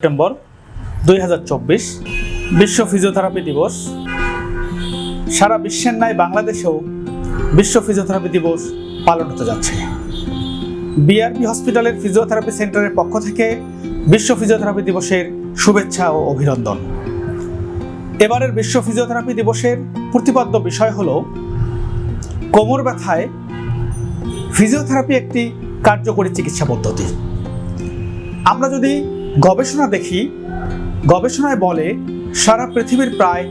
September দুই বিশ্ব physiotherapy দিবস। সারা বিশ্বের ন্যায় বাংলাদেশেও বিশ্ব ফিজিওথেরাপি দিবস পালন হতে যাচ্ছে। বিআরপি হসপিটালের ফিজিওথেরাপি সেন্টারের পক্ষ থেকে বিশ্ব ফিজিওথেরাপি দিবসের শুভেচ্ছা ও অভিনন্দন। এবারের বিশ্ব ফিজিওথেরাপি দিবসের প্রতিপাদ্য বিষয় হল, কোমর ব্যথায় ফিজিওথেরাপি একটি কার্যকরী চিকিৎসা পদ্ধতি। আমরা যদি গবেষণা দেখি, গবেষণায় বলে সারা পৃথিবীর প্রায়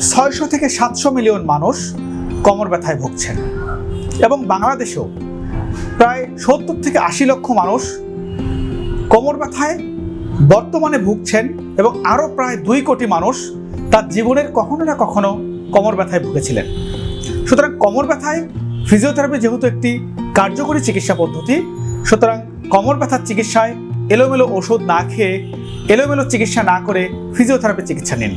ছয়শো থেকে সাতশো মিলিয়ন মানুষ কোমর ব্যথায় ভুগছেন। এবং বাংলাদেশেও প্রায় সত্তর থেকে আশি লক্ষ মানুষ কোমর ব্যথায় বর্তমানে ভুগছেন এবং আরও প্রায় দুই কোটি মানুষ তার জীবনের কখনো না কখনো কোমর ব্যথায় ভুগেছিলেন। সুতরাং কোমর ব্যথায় ফিজিওথেরাপি যেহেতু একটি কার্যকরী চিকিৎসা পদ্ধতি, সুতরাং কোমর ব্যথার চিকিৎসায় এলোমেলো ওষুধ না খেয়ে, এলোমেলো চিকিৎসা না করে ফিজিওথেরাপি চিকিৎসা নিন।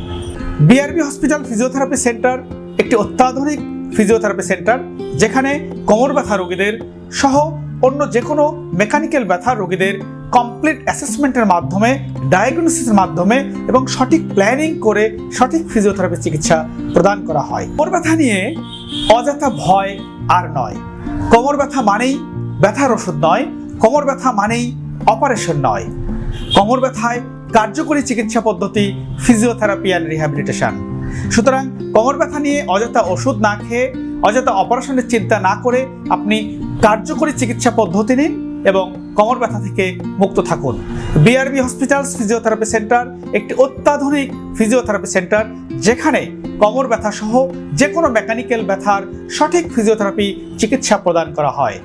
বিআরবি হসপিটাল ফিজিওথেরাপি সেন্টার একটি অত্যাধুনিক ফিজিওথেরাপি সেন্টার যেখানে কোমর ব্যথা রোগীদের সহ অন্য যে কোনো মেকানিক্যাল ব্যথা রোগীদের কমপ্লিট অ্যাসেসমেন্টের মাধ্যমে ডায়াগনোসিসের মাধ্যমে এবং সঠিক প্ল্যানিং করে সঠিক ফিজিওথেরাপি চিকিৎসা প্রদান করা হয়। কোমর ব্যথা নিয়ে অযথা ভয় আর নয়। কোমর ব্যথা মানেই ব্যথার ওষুধ নয়। কোমর ব্যথা মানেই অপারেশন নয়। কোমর ব্যথায় কার্যকরী চিকিৎসা পদ্ধতি, ফিজিওথেরাপি অ্যান্ড রিহ্যাবিলিটেশন সুতরাং কোমর ব্যথা নিয়ে অযথা ওষুধ না খেয়ে, অযথা অপারেশনের চিন্তা না করে আপনি কার্যকরী চিকিৎসা পদ্ধতি নিন এবং কোমর ব্যথা থেকে মুক্ত থাকুন। বিআরবি হসপিটালস ফিজিওথেরাপি সেন্টার একটি অত্যাধুনিক ফিজিওথেরাপি সেন্টার যেখানে কোমর ব্যথা সহ যে কোনো মেকানিক্যাল ব্যথার সঠিক ফিজিওথেরাপি চিকিৎসা প্রদান করা হয়।